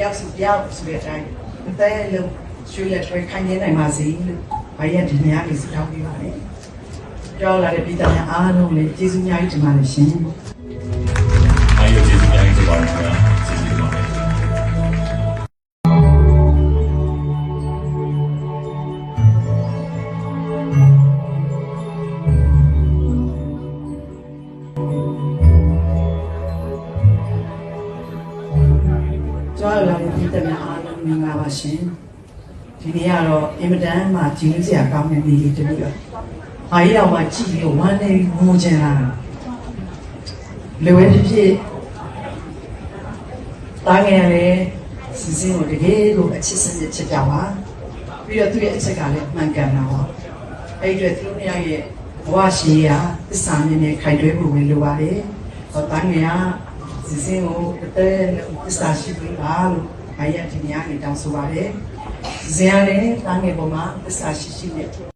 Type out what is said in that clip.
ယောက်စုတယောက်ဆိုတဲ့အတိုင်းအသက်လုံးရွှေလက်ထွေးခိုင်နေနိုင်ပါစေလို့ဘာရဒီနေရာလေးစတောင်းပေးပါလေကြောက်လာတဲ့ပြည်သားများအားလုံးလည်းကျေးဇူးများကြီးတင်ပါတယ်ရှင် လာတဲ့ပြည်သားများအားလုံးမင်္ဂလာပါရှင်ဒီနေ့ကတော့အင်မတန်မှကြည်နူးစရာကောင်းတဲ့နေ့လေးတစ်ခုပါအားရအောင်မှကြည့်ပြီးတော့ဝမ်းနေပြီးငိုချင်လာတာလွယ်ဝဲဖြစ်ဖြစ်တားငယ်လည်းစီစဉ်ကိုတကယ်ကိုအချစ်စနစ်ချစ်ကြပါပြီးတော့သူ့ရဲ့အချက်ကလည်းမှန်ကန်တာပါအဲ့ဒီအတွက်သူတို့များရဲ့ဘဝရှိရာသစ္စာမြင်နဲ့ခိုင်တွဲဖို့ဝင်လိုပါတယ်ဟောတားငယ်က စီစဉ်ကိုအသက်သစ္စာရှိပြီးပါလို့ဘာရဒီနေ့ကနေတောင်းဆိုပါတယ်ဇင်ရလည်းတားငယ်ပေါ်မှာသစ္စာရှိရှိနဲ့